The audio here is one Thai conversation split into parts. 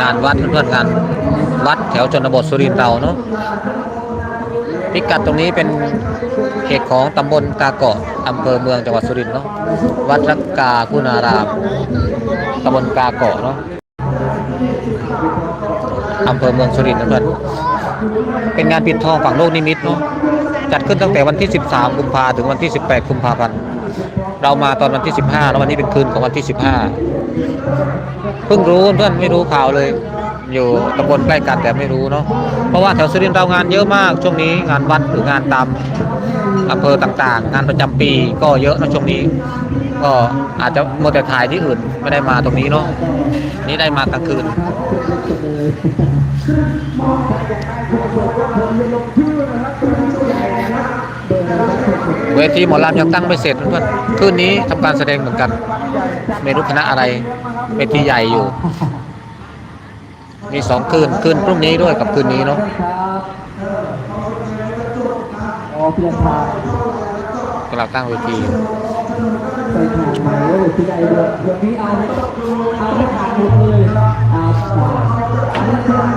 งานวัดเพื่อนๆงานวัดแถวชนบทสุรินทร์เราเนาะพิกัดตรงนี้เป็นเขตของตำบลกาเกาะอำเภอเมืองจังหวัดสุรินทร์เนาะวัดรักกาคุณารามตำบลกาเกาะเนาะอำเภอเมืองสุรินทร์นะเพื่อนเป็นงานปิดทองฝั่งโลกนิมิตเนาะจัดขึ้นตั้งแต่วันที่ 13 กุมภาถึงวันที่ 18 กุมภาพันธ์ เรามาตอนวันที่ 15 แล้ววันนี้เป็นคืนของวันที่ 15 เพิ่งรู้เพื่อนไม่รู้ข่าวเลย อยู่ตำบลใกล้กันแต่ไม่รู้เนาะเพราะว่าแถวสุรินทร์เรางานเยอะมาก ช่วงนี้งานวัดหรืองานตามอำเภอต่างๆ งานประจำปีก็เยอะนะช่วงนี้ ก็อาจจะโมวแต่ถ่ายที่อื่นไม่ได้มาตรงนี้เนาะนี่ได้มากลางคืน เวทีหมอลำยังตั้งไม่เสร็จเพื่อนคืนนี้ทำการแสดงเหมือนกันไม่รู้คณะอะไรเวทีใหญ่อยู่ มีสองคืนคืนพรุ่งนี้ด้วยกับคืนนี้เนาะกำลังตั้งเวทีอยู่ไปทางไหนหรือที่ใดเดือนเดือนนี้เอาเอาให้ผ่านหมดเลยเอา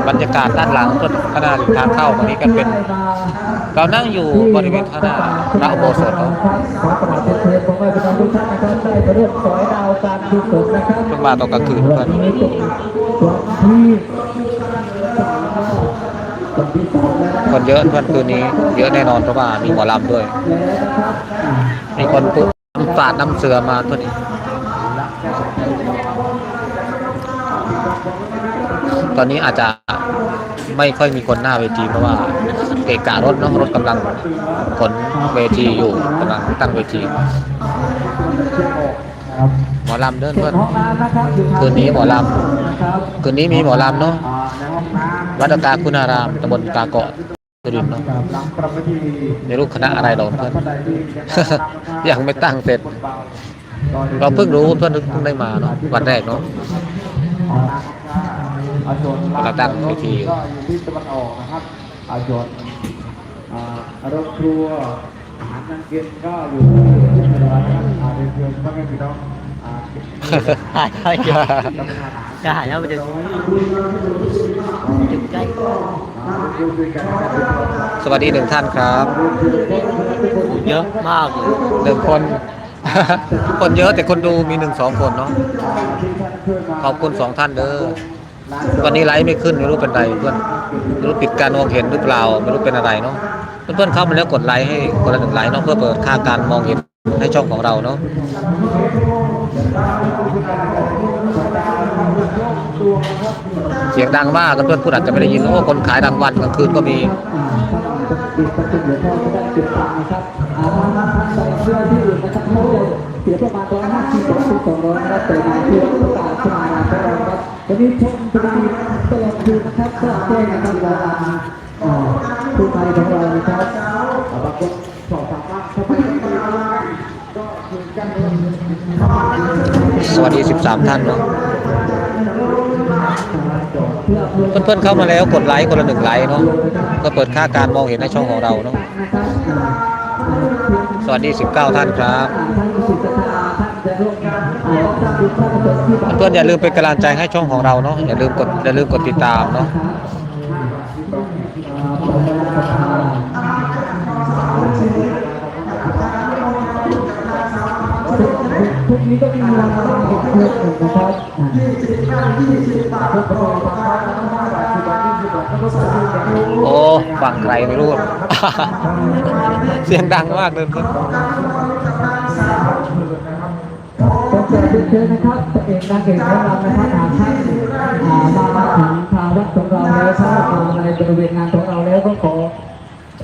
บรรยากาศด้านหลังก็ขนาดทางเข้าตรงนี้กันเป็น เรานั่งอยู่บริเวณข้างหน้าพระอุโบสถเราเชิญผมไปเป็นทุกท่านนะครับได้ไปร่วมสอยดาวการกุศลนะครับเพิ่งมาตอนกลางคืนเพื่อนวันนี้เป็นวันที่วันที่สองแล้วนะคนเยอะเพื่อนคืนนี้ เยอะแน่นอนเพราะว่ามีหมอลำด้วย มีคนปุ๊บสาดน้ำเสือมาตัวนี้ ตอนนี้อาจจะไม่ค่อยมีคนหน้าเวทีเพราะว่าเกะกะรถเนาะรถกำลังขนเวทีอยู่กำลังตั้งเวทีหมอลำเดินเพื่อนคืนนี้หมอลนะครับคืนนี้มีหมอลำเนาะวัดกาคุณารามตำบลกาเกาะสุรินทร์เนาะกับหลังประพิธีไม่รู้คณะอะไรหรอกเพื่อนยังไม่ตั้งเสร็จ เราเพิ่งรู้เพื่อนเพิ่งได้มาเนาะวันแรกเนาะ อาชนเราตั้งเวทีอยู่ก็อยู่ที่ตะวันออกนะครับอาชนอ่ารถครัวอาหารการกินก็อยู่ที่ตะวันนะครับอาเรียนเชิญพ่อแม่พี่น้องอ่าหายไปเดี๋ยวจะหายแล้วมันจะจุดใกล้สวัสดีหนึ่งท่านครับเยอะมากเลยหนึ่งคน คนเยอะแต่คนดูมีหนึ่งสองคนเนาะขอบคุณสองท่านเด้อ วันนี้ไลฟ์ไม่ขึ้นไม่รู้เป็นไรเพื่อนไม่รู้ปิดการมองเห็นหรือเปล่าไม่รู้เป็นอะไรเนาะเพื่อนๆเข้ามาแล้วกดไลค์ให้คนละหนึ่งไลค์เนาะเพื่อเปิดค่าการมองเห็นให้ช่องของเราเนาะเสียงดังมากเพื่อนๆพูดอาจจะไม่ได้ยินโอ้คนขายรางวัลกลางคืนก็มีเสียประมาณร้อยห้าสิบถึงสองร้อยนะครับแต่มาที่ประกาศขึ้นมาของเราครับ วันนี้ชมพอดีตลอดคืนนะครับก็แจ้งนะครับว่าอ่าผู้ไทยของเรานะครับอ่าบางคนสอบถามว่าทำไมต้องมีก็คือกันสวัสดี 13 ท่านเนาะเพื่อเพื่อนๆเข้ามาแล้วกดไลค์คนละหนึ่งไลค์เนาะก็เปิดค่าการมองเห็นในช่องของเราเนาะสวัสดี 19 ท่านครับ เพื่อนอย่าลืมเป็นกำลังใจให้ช่องของเราเนาะอย่าลืมกดอย่าลืมกดติดตามเนาะพวกนี้ก็มีรางวัลเด็กเพื่อนะครับพวกประตูบางครั้งต้องห้าบาทสิบบาทยี่สิบบาทแล้วก็สามบาทโอ้ฝั่งใครไม่รู้ เสียงดังมากเลยเพื่อ นก็จะเชิญนะครับเองนางเอกของเรานะครับหากท่านอ่ามาถึงทางวัดของเราแล้วถ้ามาในบริเวณงานของเราแล้วก็ขอ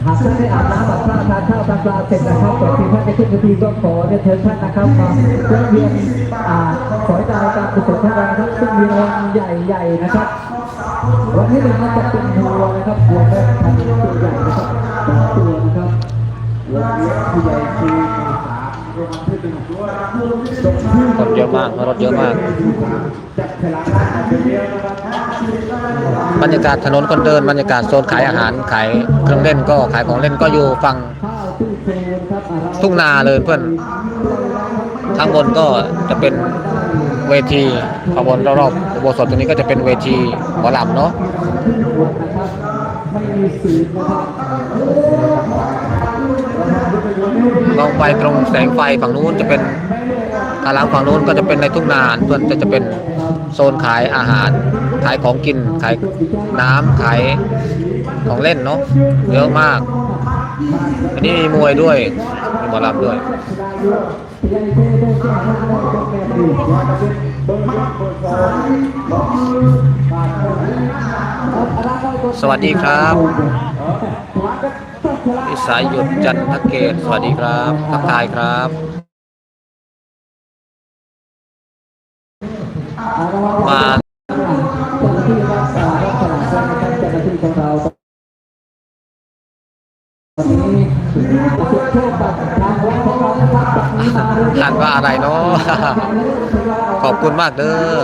หากท่านได้อาบน้ำอาบท่าทานข้าวทานปลาเสร็จนะครับก่อนที่ท่านจะขึ้นเวทีก็ขอเรียนเชิญท่านนะครับมาเพื่อเรียนอ่าขอให้ดาวการกุศลทั้งวันนะครับซึ่งมีรางวัลใหญ่ๆนะครับวันที่หนึ่งนะครับจะเป็นวัวนะครับวัวแม่พันตัวใหญ่นะครับตัวนะครับวันนี้ผู้ใหญ่คือ รางวัลที่หนึ่งด้วยคนเยอะมากรถเยอะมาก บรรยากาศถนนคนเดิน บรรยากาศโซนขายอาหารขายเครื่องเล่นก็ขายของเล่นก็อยู่ฝั่งทุ่งนาเลยเพื่อนข้างบนก็จะเป็นเวทีขบวนรอบๆอุโบสถตรงนี้ก็จะเป็นเวทีหมอลำเนาะ ลองไปตรงแสงไฟฝั่งนู้นจะเป็นทางหลังฝั่งนู้นก็จะเป็นในทุ่งนาเพื่อนจะจะเป็นโซนขายอาหาร ขายของกิน ขายน้ำขายของเล่นเนาะเยอะมาก อันนี้มีมวยด้วยมีหมอลำด้วยสวัสดีครับ พิสายหยุดจันทเกตสวัสดีครับทักทายครับมาหน้าที่รักษารักษานะครับเจ้าหน้าที่ของเราตอนนี้สุดโชคกับทางวัดของเรานะครับปักนี้มาอ่านว่าอะไรเนาะขอบคุณมากเด้อ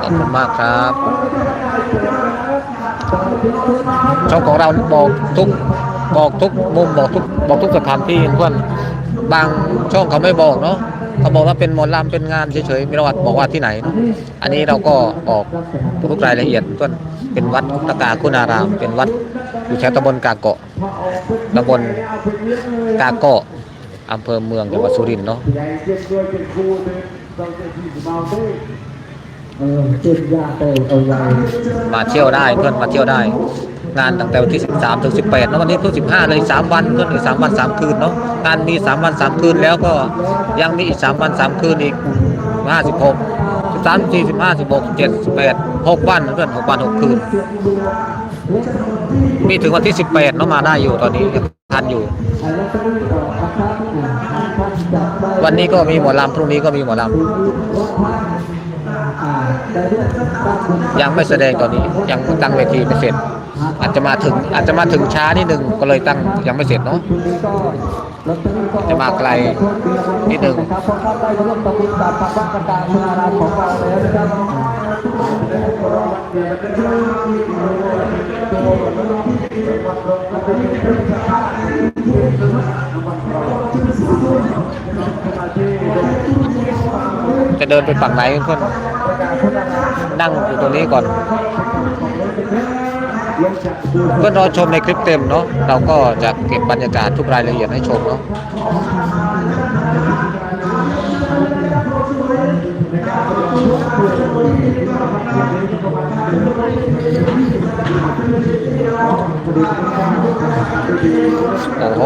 ขอบคุณมากครับ ช่องของเราบอกทุกบอกทุกมุมบอกทุกบอกทุกสถานที่เพื่อนบางช่องเขาไม่บอกเนาะเขาบอกว่าเป็นหมอลำเป็นงานเฉยๆไม่รู้ว่าบอกว่าที่ไหนเนาะอันนี้เราก็บอกทุกรายละเอียดเพื่อนเป็นวัดตะกาคุณาราม เป็นวัดอยู่แถวตำบลกาเกาะตำบลกาเกาะอำเภอเมืองจังหวัดสุรินทร์เนาะ เออเจ็บยาเตยเอาไว้มาเที่ยวได้เพื่อนมาเที่ยวได้ งานตั้งแต่วันที่ 13ถึง18แล้ววันนี้เพิ่ง15 เลย3วันเพื่อนอีก3วัน 3 คืนเนาะงานมี 3 วัน 3 คืนแล้วก็ยังมีอีก 3 วัน 3 คืนอีก 56 13 45 16 17 6วันเพื่อน6วัน 6 คืน มีถึงวันที่ 18เนาะมาได้อยู่ตอนนี้ยังทันอยู่ วันนี้ก็มีหมอลำพรุ่งนี้ก็มีหมอลอ่าแต่เรื่องบ้านำ ยังไม่แสดงตอนนี้ยังตั้งเวทีไม่เสร็จ อาจจะมาถึงอาจจะมาถึงช้านิดนึงก็เลยตั้งยังไม่เสร็จเนาะจะมาไกลนิดนึงนะครับเพราะท่านได้ร่วมทำบุญกับทางจะเดินไปฝั่งไหนเพื่อน นั่งอยู่ตรงนี้ก่อนเพื่อนรอชมในคลิปเต็มเนาะเราก็จะเก็บบรรยากาศทุกรายละเอียดให้ชมเนาะโอ้โห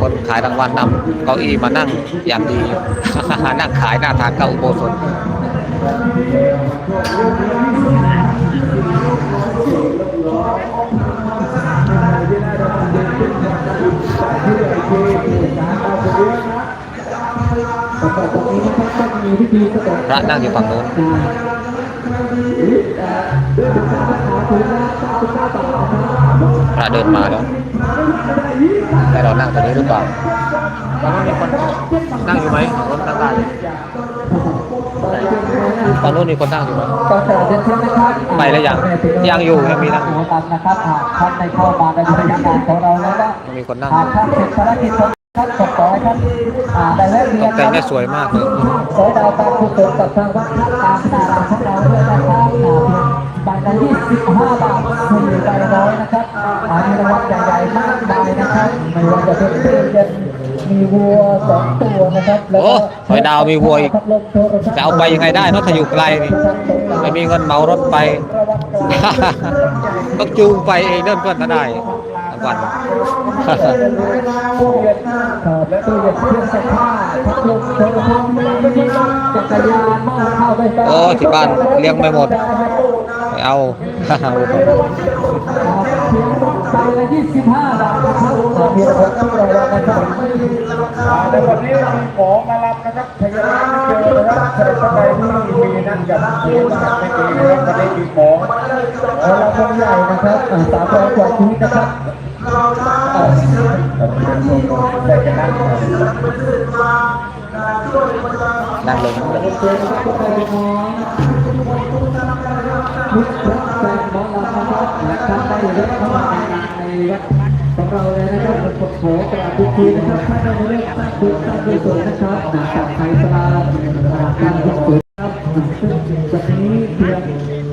คนขายรางวัลนำเก้าอี้มานั่งอย่างดีนั่งขายหน้าทางเข้าอุโบสถ พิธีกระโดดพระนั่งอยู่ฝั่งโน้นพระเดินมาแล้วให้เรานั่งตรงนี้หรือเปล่านั่งอยู่ไหมรถนั่งได้ ฝั่งโน้นมีคนนั่งอยู่ไหมก็จะเรียนเชิญนะครับไปแล้วยังยังอยู่ยังมีนะหัวตันนะครับหากท่านได้เข้ามาในบริเวณงานของเราแล้วก็ยังมีคนนั่งหากท่านเสร็จภารกิจของท่านก็ขอให้ท่านอ่าได้แวะเวีตยนกแต่งได้สวยมากเลยขอดาวการกุศลกับทางวัดท่าตามนารามของเราด้วยนะครับอ่าเพียงใบละ25บาทสี่ใบร้อยนะครับอ่ามีรางวัลใหญ่ๆมากมายนะครับไม่ว่าจะเป็นตู้เย็น มีวัวสองตัวนะครับแล้วก็โอ้หอยดาวมีวัวอีจะเอาไปยังไงได้เนอะถ้าอยู่ไกลนี่ ไม่มีเงินเมารถไป ต้องจูงไปเองเดินเพื่อนก็ได้วันบและตู้เย็นเครื่องซักผ้าพัดลมโทรทัศน์จักรยานม้อข้าไฟฟ้โอ้ที่บ้านเลี้ยงไม่หมด ไม่เอา เ25ลำนบมีางบางวันะครับในวันนี้เรามีของมารับนะครับพยานเจอนะครับใครเาไปที่มีนั่นกับเพื่อนนะครับในปีนี้ได้มีของรางวัลใหญ่นะครับสามร้อยกว่าชิ้นนะครับเราได้นั่งลงนั่งลงทุกท่านนะครับทุกท่านนะครับนะครับได้รับเข้ามาในงาน วัดของเราเลยนะครับผมขอกราบทุกทีนะครับท่านได้เริ่มตั้งตัวตั้งตัวสวนะครับหนังจากไทยสลาการทุกสวครับซึ่งวันนี้เพียง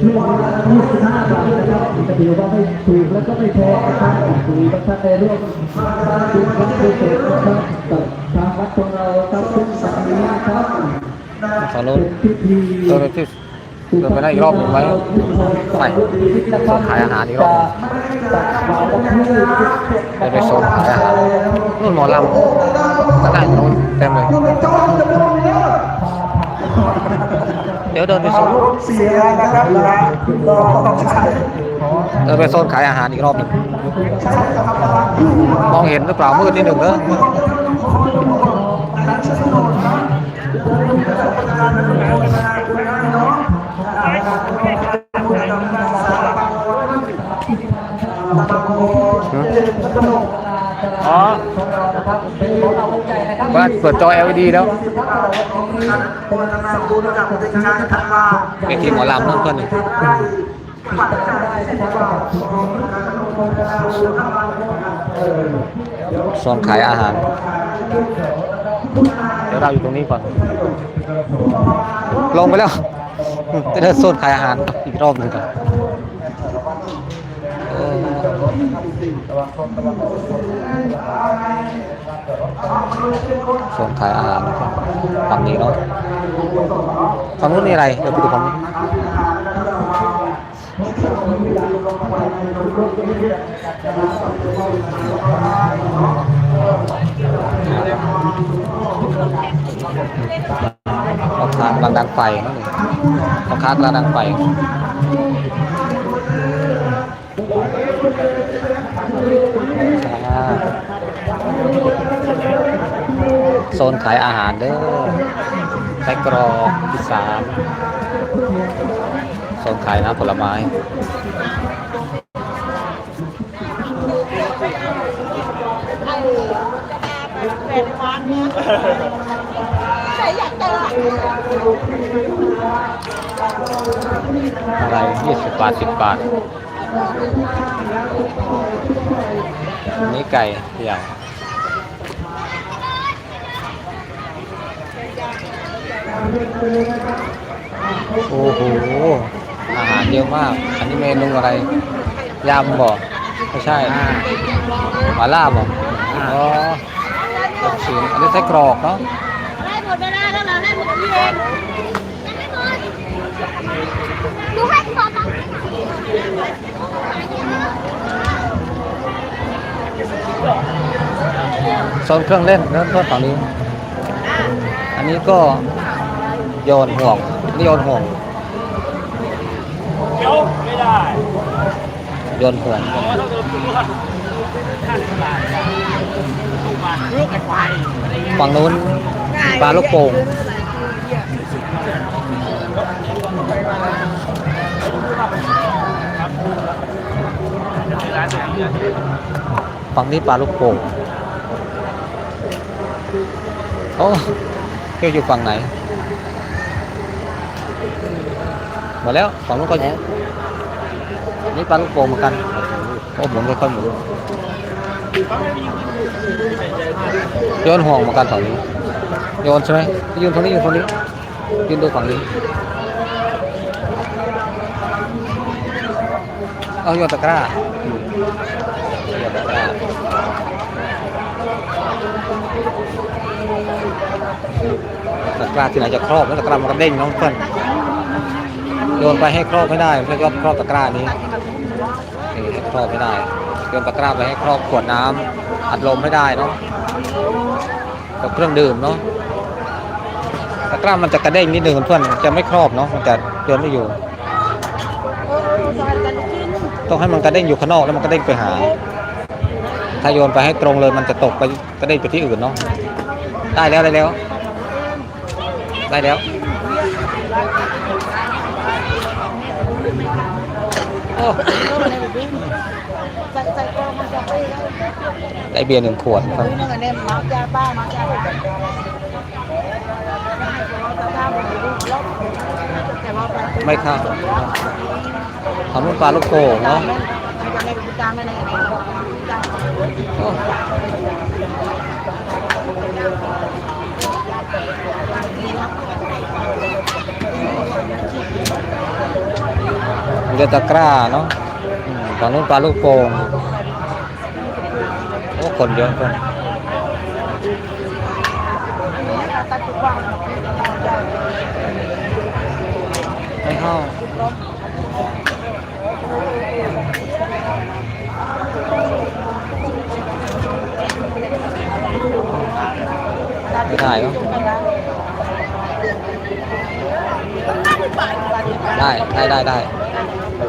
ช่วงเวลา25บาทนะครับจะถือว่าไม่ถูกแล้วก็ไม่พงนะครับถือว่าท่านได้ร่วมสร้างบุญสร้างกุศลนะครับกับทางวัดของเราครับซึ่งสัปดาห์นะครับฝั่งนู้นพิธี เดินไปได้อีกรอบหนึ่งไหมไม่โซนขายอาหารอีกรอบหนึ่งได้ไปโซนขายอาหารนู่นหมอลำก็ได้ตรงนู้นเต็มเลยเดี๋ยวเดินไปโซนเสียนะครับนะก็ต้องใช้เดินไปโซนขายอาหารอีกรอบหนึ่งมองเห็นหรือเปล่ามืดนิดหนึ่งเนอะ อ๋อว่าเปิดจอ LED แล้วเป็นทีมหมอลำนั่นก็หนึ่งโซนขายอาหาร เดี๋ยวเราอยู่ตรงนี้ก่อน ลงไปแล้วจะเดินโซนขายอาหารอีกรอบหนึ่งก่อน เออโซนขายอาหารนะครับฝั่งนี้เนาะฝั่งนู้นนี่อะไรเดี๋ยวไปดูฝั่งนี้นพ่อค้ากำลังดังไฟนั่นเองพ่อค้ากำลังดังไฟ โซนขายอาหารเด้อไส้กรอกอีสาโซนขายน้ำผลไม้อะไรยี่สิบบาทสิบบาทนนี้ไก่ใหญ่ โอ้โห อาหารเยอะมาก อันนี้เมนูอะไร ยำบ่ไม่ใช่หมาล่าบ่อ๋อลูกชิ้นอันนี้ไส้กรอกเนาะได้หมดเวลาแล้วเหรอได้หมดที่เองยังไม่หมดดูให้ก่อนนะโซนเครื่องเล่นเริ่มต้นฝั่งนี้ อันนี้ก็ โยนห่วงนี่โยนห่วงโยนห่วงฝั่งนู้นปลาลูกโป่งฝั่งนี้ปลาลูกโป่งโอ้เที่ยวอยู่ฝั่งไหนห มดแล้วฝั่งนู้นก็นี่ปลาลูกโป่งเหมือนกันโอ้หมุนค่อยๆหมุนโยนห่วงเหมือนกันฝั่งนี้โยนใช่ไหมยืนตรงนี้ยืนตรงนี้ยืนดูฝั่งนี้เอาโยนตะกร้าอืมโยนตะกร้าตะกร้าที่ไหนจะครอบแล้วตะกร้ามันก็เด้งน้องเพื่อน โยนไปให้ครอบไม่ได้เพื่อนก็ครอบตะกร้านี้นี่ให้ครอบไม่ได้โยนตะกร้าไปให้ครอบขวดน้ำอัดลมไม่ได้เนาะกับเครื่องดื่มเนาะตะกร้ามันจะกระเด้งนิดนึงเพื่อนจะไม่ครอบเนาะมันจะโยนไม่อยู่ ต้องให้มันกระเด้งอยู่ข้างนอกแล้วมันกระเด้งไปหา ถ้าโยนไปให้ตรงเลยมันจะตกไปกระเด้งไปที่อื่นเนาะได้แล้วได้แล้ว ได้แล้วโอ้ใส่ใส่กองมันจะไปได้เบียร์หนึ่งขวดครับดูนั่นเนี่ยมักยาบ้ามักยาบ้าแต่ว่าไม่เข้าทำลูกปลาลูกโป่งเนาะ เรือตะกร้าเนาะฝั่งนู้นปลาลูกโป่งโอ้คนเยอะคนไม่เข้าไม่ถ่ายก็ได้ ได้ได้ได้ ไ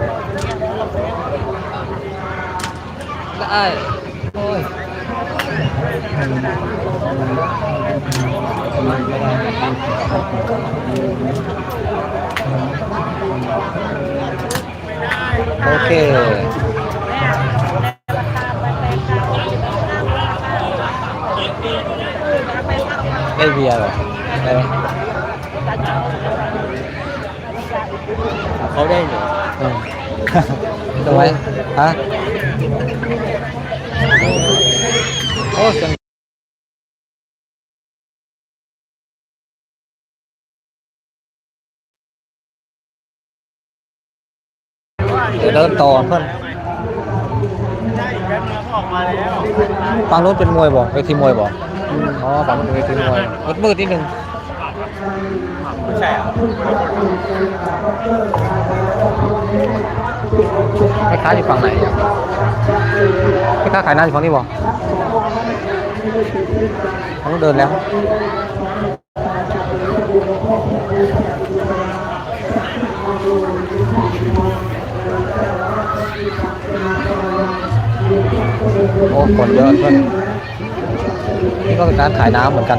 ด้โอ้ยโอเคได้เบียร์เหรอได้ไหมเขาได้เหรออืมดูไหมฮะโอ้เสียงเดี๋ยวเดินต่อเพื่อนฝั่งนู้นเป็นมวยบ่เวทีมวยบ่อ๋อฝั่งนู้นเป็นเวทีมวยมืดมืดๆนิดนึง ไม่ใช่อะแม่ค้าอยู่ฝั่งไหนแม่ค้าขายน้ำอยู่ฝั่งนี้บ่เขาต้องเดินแล้วโอ้คนเยอะเพื่อนนี่ก็เป็นร้านขายน้ำเหมือนกัน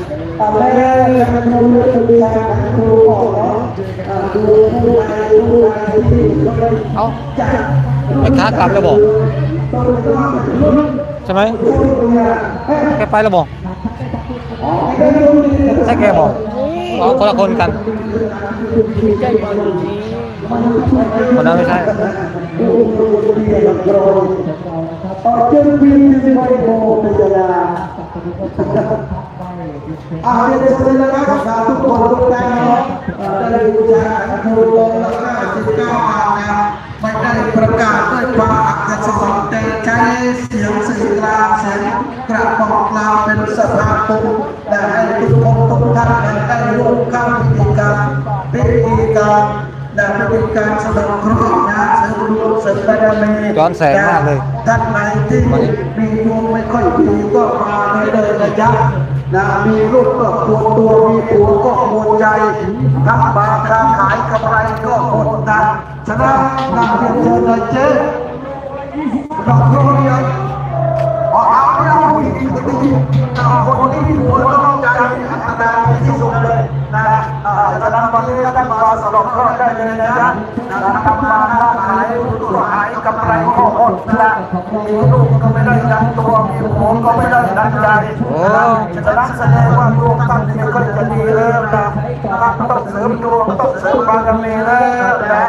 กระเบื้องเอ้าแม่ค้ากลับแล้วบอกใช่ไหมแกไปแล้วบอกใช่แกบอกอ๋อคนละคนกันคนนั้นไม่ใช่อาเรียนเชิญนะครับสาธุทุกคนทุกท่านนะครับได้บูชาขันโทลงแล้วก็สิบเก้าบาทนะไม่ได้ประกาศด้วยความอักษรแต่ใช้เสียงสื่อกลางเสียงกระบอกกลางเป็นสภาปุและให้ทุกคนทุกท่านได้ร่วมเข้าพิธีการพิธีการและพิธีการสะดอกเคราะห์นะเสริมดวงเสริมบารมีย้อนแสงมากเลยท่านไหนที่มีดวงไม่ค่อยดีก็มาเลยเลยนะจ๊ะ นะมีลูกก็ปวดตัวมีผัวก็ปวดใจทำบาค้าขายกำไรก็หดดันฉะนั้นนาเรียนเชิญเลยเจ๊ดอกโรเรียเอาเอาเอาอีกทีอีกทีเอาคนที่มีผัวก็ต้องใจอัตนาที่สุดเลย นะอ่าฉะนั้นวันนี้ท่านมาสรุปก็ได้เลยนะจ๊ะนะทำมาค้าขายก็หายกำไรก็หดนะมีลูกก็ไม่ได้ดังตัวมีผัวก็ไม่ได้ดังใจโอ้ฉะนั้นแสดงว่าดวงตั้งเที่ยก็จะดีแล้วนะต้องเสริมดวงต้องเสริมบารมีแล้วนะ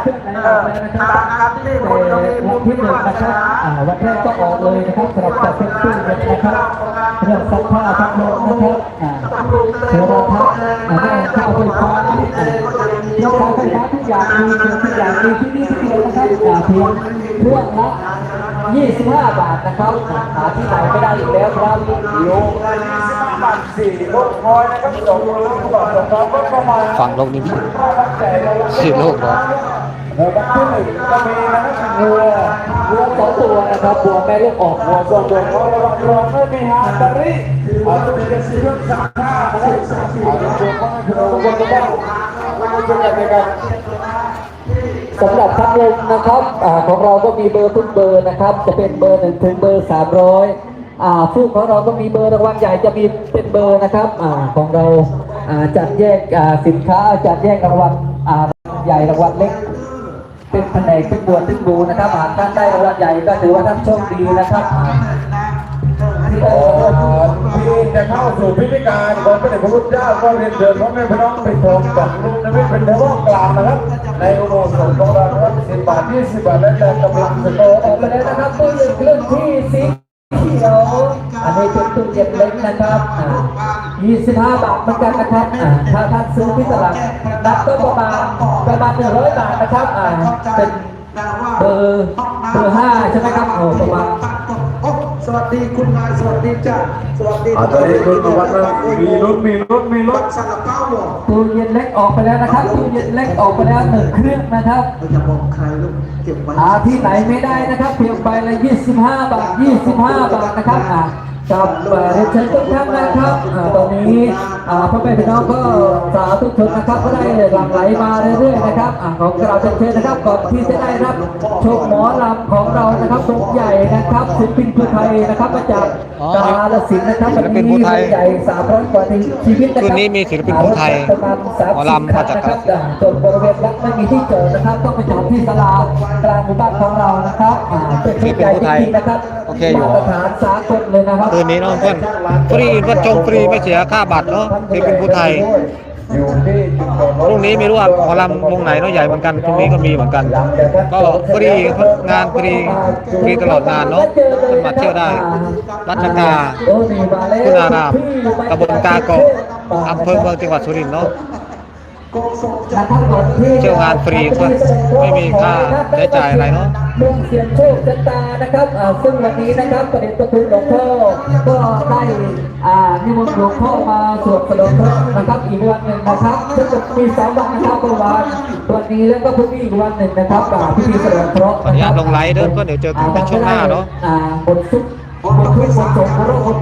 ตามกันที่คนจะมีบุญที่ที่หนึ่งวาสนะครันาวันแรกก็ออกเลยนะครับสำหรับจัดเซ็ตตู้เย็นนะครับเรื่องซักผ้าซักรถนะครับ เทวทัศน์อ่าแม่เข้าไฟฟ้าอ่าเรื่องกาไฟฟ้าทุกอย่างมีทุกอย่างมีที่นี่ที่เดียวนะครับอย่าเพียงเครื่องละ25 บาทนะครับหาที่ไหนไม่ได้อีกแล้วครับโยบาทสี่ลูกพอยนะครับสองลูกก่อนสองก็ประมาณฝั่งโลกนี้สิบโลกเหรอ เออบัตรที่หนึ่งก็มีนะครับเรือวัวสองตัวนะครับวัวแม่ลูกออกหัวส่วนตัวของเราเราไม่มีฮาตาริอาจจะเป็นเครื่องซักผ้านะครับอาจจะเป็นของเราคนก็ต้องเราจะยังไงกันสำหรับพัดลมนะครับอของเราก็มีเบอร์ทุกเบอร์นะครับ จะเป็นเบอร์หนึ่งถึงเบอร์สามร้อยฟูกของเราก็มีเบอร์รางวัลใหญ่จะมีเป็นเบอร์นะครับอของเราจัดแยกสินค้าจัดแยกรางวัลใหญ่รางวัลเล็ก เป็นแผนกเป็นบวชเป็นบูนะครับหากท่านได้รางวัลใหญ่ก็ถือว่าท่านโชคดีนะครับโอ้ที่จะเข้าสู่พิธีการของพระเดชพระคุณเจ้าก็เรียนเชิญพ่อแม่พี่น้องไปชมกับลุงนวิทย์เป็นเทวกลางนะครับ ในอุโบสถของเราครับสิบบาทยี่สิบบาทและแต่กำลังจะโตออกไปแล้วนะครับตู้เย็นเครื่อนที่สีเขี ยวอันนี้เป็นตู้เย็นเล็กนะครับอ่า25บาทเหมือนกันนะครับถ้าท่านซื้อที่ตลาดนับก็ประมาณประมาณ100บาทนะครับอ่าเป็นเบอร์เบอร์ห้าใช่ไหมครับโอ้ประมาณ สวัสดีคุณนายสวัสดีจ้าสวัสดีอาตอนนี้คุณมาวัดแล้วมีรถมีรถมีรบัถตรสังกะเป้าหรอตู้เย็นเล็กออกไปแล้วนะครับตู้เย็นเล็กออกไปแล้วหนึ่งเครื่องนะครับเราจะบอกใครลูกเก็บไว้หาที่ไหนไม่ได้นะครับเพียงใบละ25 บาท 25 บาทนะครับ อ่ากับเอ่อเรียนเชิญทุกท่านนะครับอ่าตอนนี้อ่าพ่อแม่พี่น้องก็สาธุชนนะครับก็ได้หลั่งไหลมาเรื่อยๆนะครับอ่าของเราเชิญนะครับก่อนที่จะได้รับโชคหมอลำของเรานะครับวงใหญ่นะครับศิลปินผู้ไทยนะครับมาจากอ๋อกาลสินธุ์นะครับศิลปินภูไทยวงใหญ่300กว่าชีวิตนะครับคืนนี้มีศิลปินภูไทยประมาณ30หมอลำมาจากคันนะครับจนบริเวณวัดไม่มีที่จอดนะครับต้องไปจอดที่ศาลากลางหมู่บ้านของเรานะครับอ่าเป็นที่ใหญ่จริงๆนะครับโอเคอยู่มาตรฐานสากลเลยนะครับคืนนี้เน้องเพื่อนฟรีเพื่อนชมฟรีไม่เสียค่าบัตรเนาะที่เป็นผู้ไทยอยู่ที่จุดจอดรถพรุ่งนี้ไม่รู้ว่าหมอลำวงไหนเนาะใหญ่เหมือนกันพรุ่งนี้ก็มีเหมือนกัน ก็ฟรีงานฟรีฟรีตลอดงานเนาะขึ้นมาเที่ยวได้ รัชกาโอ้นี่มาแล้วคุณอารามตำบลกาเกาะอำเภอเมืองจังหวัดสุรินทร์เนาะ เที่ยวงานฟรีครับไม่มีค่าใช้จ่ายอะไรเนอะลุงเสียงโชคชะตานะครับอ่าซึ่งวันนี้นะครับประเด็นประคุณหลวงพ่อก็ได้อ่านิมนต์หลวงพ่อมาสวดสะดอกเคราะห์นะครับอีกวันหนึ่งนะครับซึ่งจะมีสามวันนะครับเมื่อวานวันนี้แล้วก็พรุ่งนี้อีกวันหนึ่งนะครับอ่าพิธีสะดอกเคราะห์ขออนุญาตลงไลฟ์เด้อเพื่อนเดี๋ยวเจอกันในช่วงหน้าเนอะอ่าบทสุขบททุกข์บทสงฆ์พระโรคบท